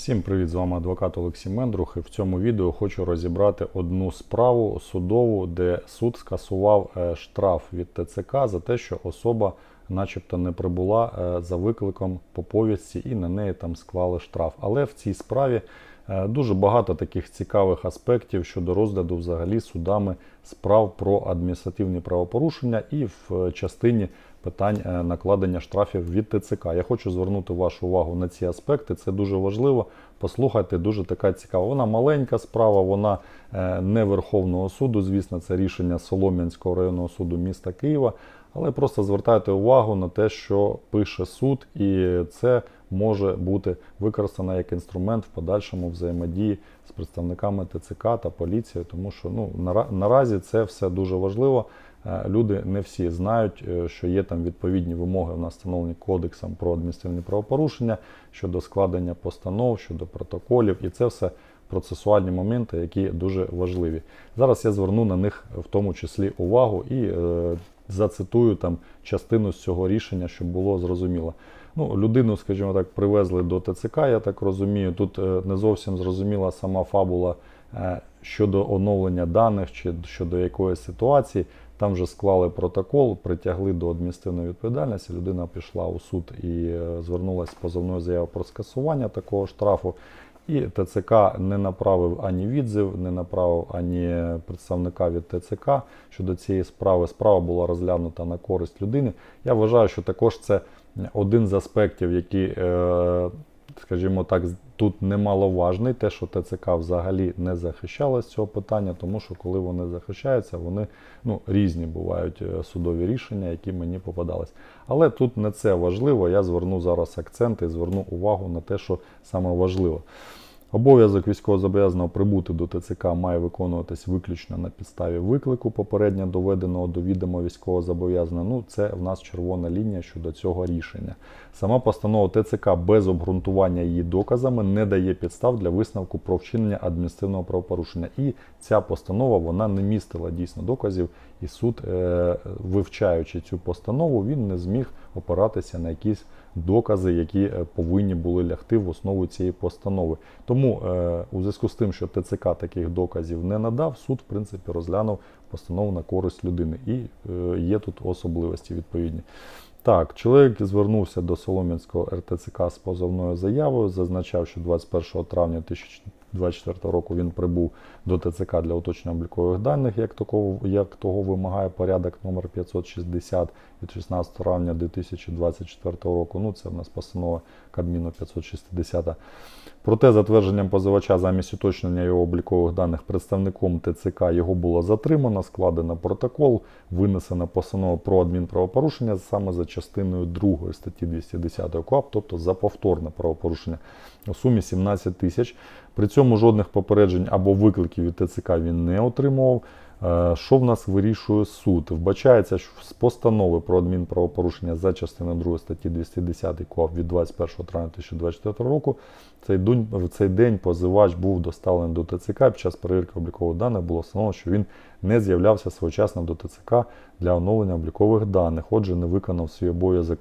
Всім привіт! З вами адвокат Олексій Мендрух. І в цьому відео хочу розібрати одну справу судову, де суд скасував е, штраф від ТЦК за те, що особа, начебто, не прибула е, за викликом по повістці і на неї там склали штраф. Але в цій справі дуже багато таких цікавих аспектів щодо розгляду взагалі судами справ про адміністративні правопорушення і в е, частині питань е, накладення штрафів від ТЦК. Я хочу звернути вашу увагу на ці аспекти. Це дуже важливо. Послухайте, дуже така цікава. Вона маленька справа, вона е, не Верховного суду. Звісно, це рішення Солом'янського районного суду міста Києва. Але просто звертайте увагу на те, що пише суд, і це може бути використано як інструмент в подальшому взаємодії з представниками ТЦК та поліції, тому що ну наразі це все дуже важливо. Е, Люди не всі знають, е, що є там відповідні вимоги в нас встановлені кодексом про адміністративні правопорушення щодо складення постанов, щодо протоколів, і це все процесуальні моменти, які дуже важливі. Зараз я зверну на них в тому числі увагу і е, зацитую там частину з цього рішення, щоб було зрозуміло. Ну, людину, скажімо так, привезли до ТЦК, я так розумію. Тут е, не зовсім зрозуміла сама фабула е, щодо оновлення даних чи щодо якоїсь ситуації. Там вже склали протокол, притягли до адміністративної відповідальності. Людина пішла у суд і е, звернулася з позовною заявою про скасування такого штрафу. І ТЦК не направив ані відзив, не направив ані представника від ТЦК щодо цієї справи. Справа була розглянута на користь людини. Я вважаю, що також це один з аспектів, який, е, скажімо так, тут немаловажний, те, що ТЦК взагалі не захищала з цього питання, тому що коли вони захищаються, вони ну, різні бувають е, судові рішення, які мені попадались. Але тут не це важливо. Я зверну зараз акценти і зверну увагу на те, що саме важливо. Обов'язок військовозобов'язаного прибути до ТЦК має виконуватись виключно на підставі виклику попередньо доведеного до відома військовозобов'язаного. Ну, це в нас червона лінія щодо цього рішення. Сама постанова ТЦК без обґрунтування її доказами не дає підстав для висновку про вчинення адміністративного правопорушення. І ця постанова вона не містила дійсно доказів, і суд, е, вивчаючи цю постанову, він не зміг опиратися на якісь докази, які е, повинні були лягти в основу цієї постанови. Тому е, у зв'язку з тим, що ТЦК таких доказів не надав, суд в принципі розглянув постанову на користь людини. І е, є тут особливості відповідні. Так, чоловік звернувся до Солом'янського РТЦК з позовною заявою, зазначав, що 21 травня 2024 року він прибув до ТЦК для уточнення облікових даних, як такого, як того вимагає порядок номер 560 від 16 травня 2024 року. Ну, це в нас постанова Кабміну 560. Проте затвердженням позивача замість уточнення його облікових даних представником ТЦК його було затримано, складено протокол, винесена постанова про адмінправопорушення саме за частиною 2 статті 210 КОАП, тобто за повторне правопорушення у сумі 17 тисяч. При цьому жодних попереджень або викликів від ТЦК він не отримував. Е, Що в нас вирішує суд? Вбачається, що з постанови про адмінправопорушення за частиною 2 статті 210 КОАП від 21 травня 2024 року цей день, в цей день позивач був доставлений до ТЦК. Під час перевірки облікових даних було встановлено, що він не з'являвся своєчасно до ТЦК для оновлення облікових даних. Отже, не виконав свій обов'язок.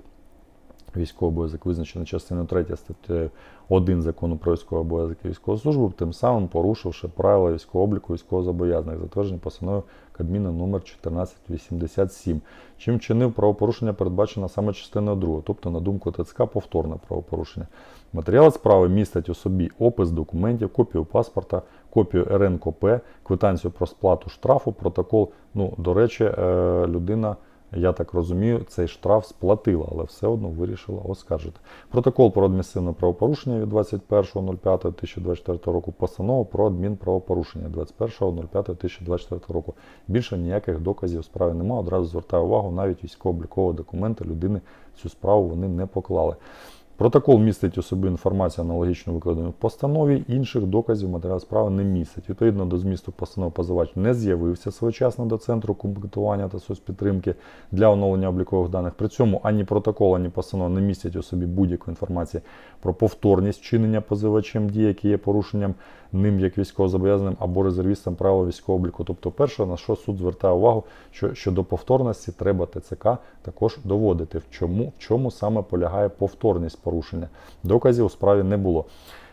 Військовий обов'язок визначений частиною 3 статтею 1 закону про військовий обов'язок і військову службу, тим самим порушивши правила військового обліку військовозобов'язаних, затверджені постановою Кабміна номер 1487, чим чинив правопорушення, передбачено саме частиною 2, тобто, на думку ТЦК, повторне правопорушення. Матеріал справи містить у собі опис документів, копію паспорта, копію РНКП, квитанцію про сплату штрафу, протокол. Ну, до речі, е, людина. Я так розумію, цей штраф сплатила, але все одно вирішила оскаржити. Протокол про адміністративне правопорушення від 21.05.2024 року, постанова про адмінправопорушення 21.05.2024 року. Більше ніяких доказів справи немає. Одразу звертаю увагу, навіть військово-облікові документи людини цю справу вони не поклали. Протокол містить у собі інформацію аналогічно викладену в постанові, інших доказів матеріал справи не містить. Відповідно до змісту постанови позивач не з'явився своєчасно до центру комплектування та соцпідтримки для оновлення облікових даних. При цьому ані протокол, ані постанова не містять у собі будь-якої інформації про повторність чинення позивачем дій, які є порушенням ним як військовозобов'язаним або резервістом правил військового обліку. Тобто, перше, на що суд звертає увагу, що щодо повторності треба ТЦК також доводити, в чому, в чому саме полягає повторність порушення. Доказів у справі не було.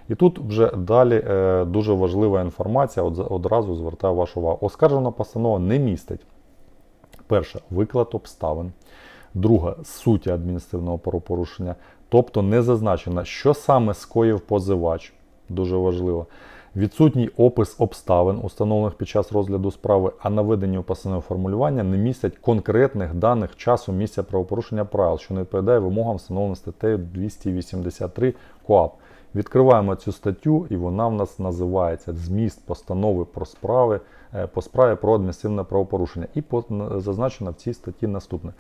І тут вже далі е, дуже важлива інформація. Одразу звертаю вашу увагу. Оскаржена постанова не містить. Перше, виклад обставин. Друге, суті адміністративного правопорушення. Тобто не зазначено, що саме скоїв позивач. Дуже важливо. Відсутній опис обставин, установлених під час розгляду справи, а наведені у постанові формулювання не містять конкретних даних часу місця правопорушення правил, що не відповідає вимогам, встановленим статтею 283 КОАП. Відкриваємо цю статтю, і вона в нас називається Зміст постанови про справи е, по справі про адміністративне правопорушення. І зазначено в цій статті наступне.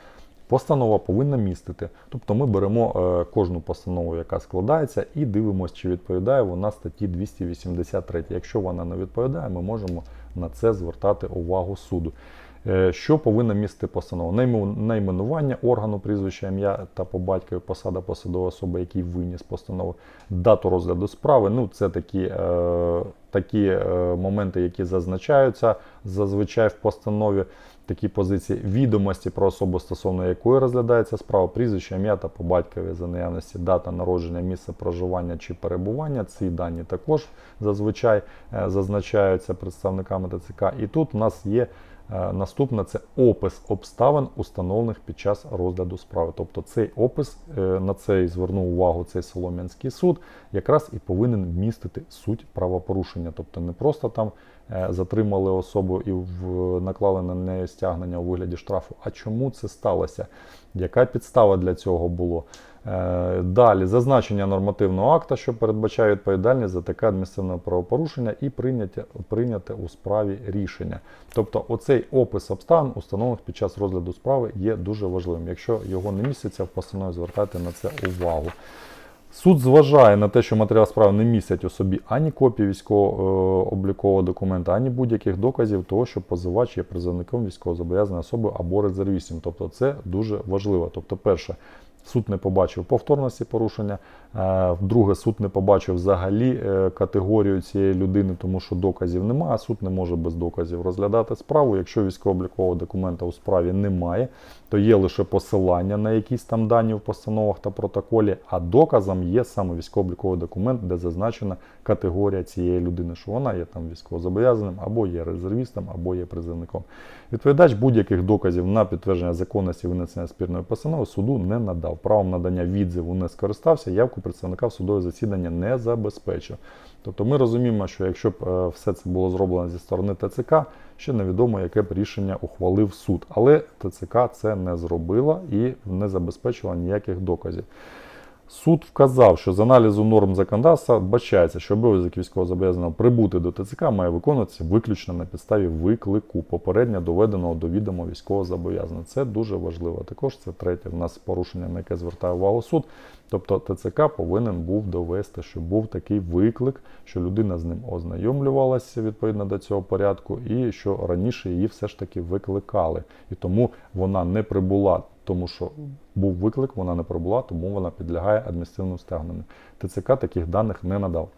Постанова повинна містити. Тобто ми беремо е, кожну постанову, яка складається, і дивимося, чи відповідає вона статті 283. Якщо вона не відповідає, ми можемо на це звертати увагу суду. Е, Що повинна містити постанова? Найменування органу, прізвище, ім'я та по батькові посада посадової особи, який виніс постанову, дату розгляду справи. Ну, це такі, е, такі моменти, які зазначаються зазвичай в постанові. Такі позиції відомості про особу, стосовно якої розглядається справа, прізвище, ім'я та по батькові за наявності, дата народження, місце проживання чи перебування. Ці дані також зазвичай е, зазначаються представниками ТЦК. І тут у нас є е, наступне це опис обставин, установлених під час розгляду справи. Тобто цей опис е, на цей звернув увагу цей Солом'янський суд, якраз і повинен містити суть правопорушення. Тобто не просто там затримали особу і наклали на неї стягнення у вигляді штрафу. А чому це сталося? Яка підстава для цього було? Е, Далі зазначення нормативного акта, що передбачає відповідальність за таке адміністративне правопорушення, і прийняття прийняте у справі рішення. Тобто, оцей опис обставин, установлених під час розгляду справи, є дуже важливим. Якщо його не міститься в постанові, звертайте на це увагу. Суд зважає на те, що матеріал справи не містять у собі ані копії військово-облікового документа, ані будь-яких доказів того, що позивач є призовником військовозобов'язаної особи або резервістом. Тобто це дуже важливо. Тобто, перше, суд не побачив повторності порушення. вдруге Друге, суд не побачив взагалі е, категорію цієї людини, тому що доказів немає. Суд не може без доказів розглядати справу. Якщо військово-облікового документа у справі немає, то є лише посилання на якісь там дані в постановах та протоколі, а доказом є саме військово-обліковий документ, де зазначена категорія цієї людини, що вона є там військовозобов'язаним, або є резервістом, або є призовником. Відповідач будь-яких доказів на підтвердження законності винесення спірної постанови суду не надав. Правом надання відзиву не скористався, явку представника в судове засідання не забезпечив. Тобто ми розуміємо, що якщо б е, все це було зроблено зі сторони ТЦК, ще невідомо, яке б рішення ухвалив суд. Але ТЦК це не зробила і не забезпечила ніяких доказів. Суд вказав, що з аналізу норм законодавства бачається, що обов'язок військовозобов'язаного прибути до ТЦК має виконуватися виключно на підставі виклику, попередньо доведеного до відома військовозобов'язаного. Це дуже важливо. Також це третє в нас порушення, на яке звертає увагу суд. Тобто ТЦК повинен був довести, що був такий виклик, що людина з ним ознайомлювалася відповідно до цього порядку, і що раніше її все ж таки викликали. І тому вона не прибула тому що був виклик, вона не прибула, тому вона підлягає адміністративному стягненню. ТЦК таких даних не надав.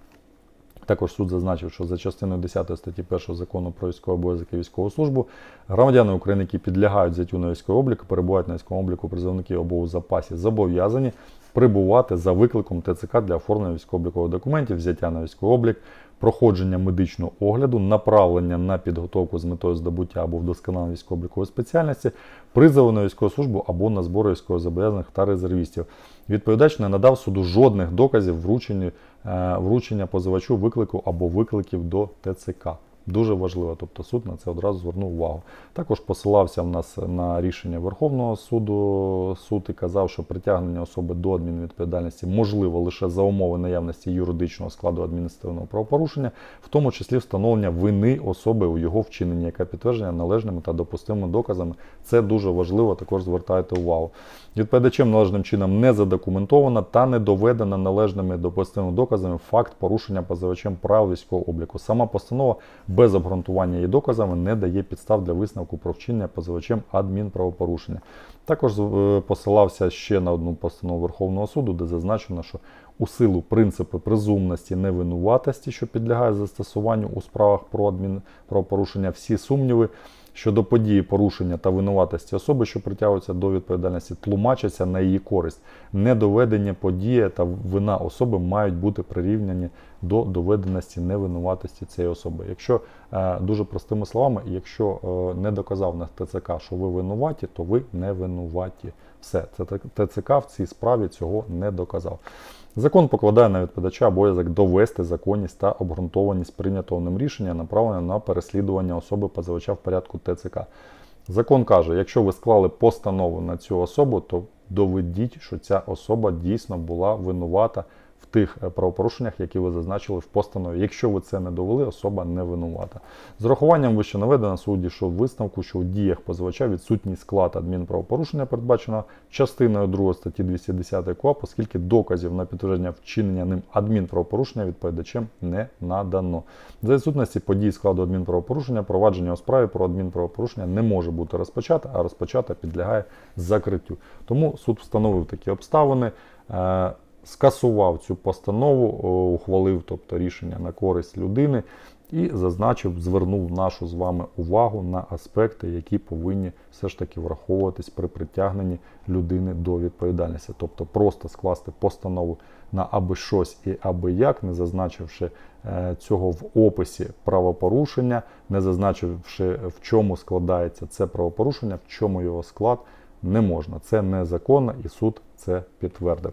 Також суд зазначив, що за частиною 10 статті 1 закону про військовий обов'язок і військову службу громадяни України, які підлягають взяттю на військовий облік, перебувають на військовому обліку призовників або у запасі, зобов'язані прибувати за викликом ТЦК для оформлення військово-облікових документів, взяття на військовий облік, проходження медичного огляду, направлення на підготовку з метою здобуття або вдосконалення військово-облікової спеціальності, призову на військову службу або на збори військовозобов'язаних та резервістів. Відповідач не надав суду жодних доказів вручення, е, вручення позивачу виклику або викликів до ТЦК. Дуже важливо, тобто суд на це одразу звернув увагу. Також посилався в нас на рішення Верховного суду суд і казав, що притягнення особи до адмінвідповідальності можливо лише за умови наявності юридичного складу адміністративного правопорушення, в тому числі встановлення вини особи у його вчиненні, яке підтвердження належними та допустимими доказами. Це дуже важливо, також звертайте увагу. Відповідачем належним чином не задокументована та не доведена належними допустимими доказами факт порушення позивачем прав військового обліку. Сама постанова без обґрунтування її доказами не дає підстав для висновку про вчинення позивачем адмінправопорушення. Також е, посилався ще на одну постанову Верховного суду, де зазначено, що у силу принципу презумності невинуватості, що підлягає застосуванню у справах про адмінправопорушення, всі сумніви щодо події порушення та винуватості особи, що притягуються до відповідальності, тлумачаться на її користь. Недоведення події та вина особи мають бути прирівняні до доведеності невинуватості цієї особи. Якщо е, дуже простими словами, якщо е, не доказав на ТЦК, що ви винуваті, то ви не винуваті. Все, це ТЦК в цій справі цього не доказав. Закон покладає на відповідача обов'язок довести законність та обґрунтованість прийнятого ним рішення, направлене на переслідування особи позивача в порядку ТЦК. Закон каже, якщо ви склали постанову на цю особу, то доведіть, що ця особа дійсно була винувата в тих е, правопорушеннях, які ви зазначили в постанові. Якщо ви це не довели, особа не винувата. З урахуванням вище наведено суд дійшов висновку, що у діях позивача відсутній склад адмінправопорушення, передбаченого частиною 2 статті 210 КУАП, оскільки доказів на підтвердження вчинення ним адмінправопорушення відповідачем не надано. За відсутності подій складу адмінправопорушення, провадження у справі про адмінправопорушення не може бути розпочате, а розпочата підлягає закриттю. Тому суд встановив такі обставини. Е, скасував цю постанову, ухвалив тобто рішення на користь людини і зазначив, звернув нашу з вами увагу на аспекти, які повинні все ж таки враховуватись при притягненні людини до відповідальності. Тобто просто скласти постанову на аби щось і аби як, не зазначивши е, цього в описі правопорушення, не зазначивши в чому складається це правопорушення, в чому його склад. Не можна, це незаконно, і суд це підтвердив.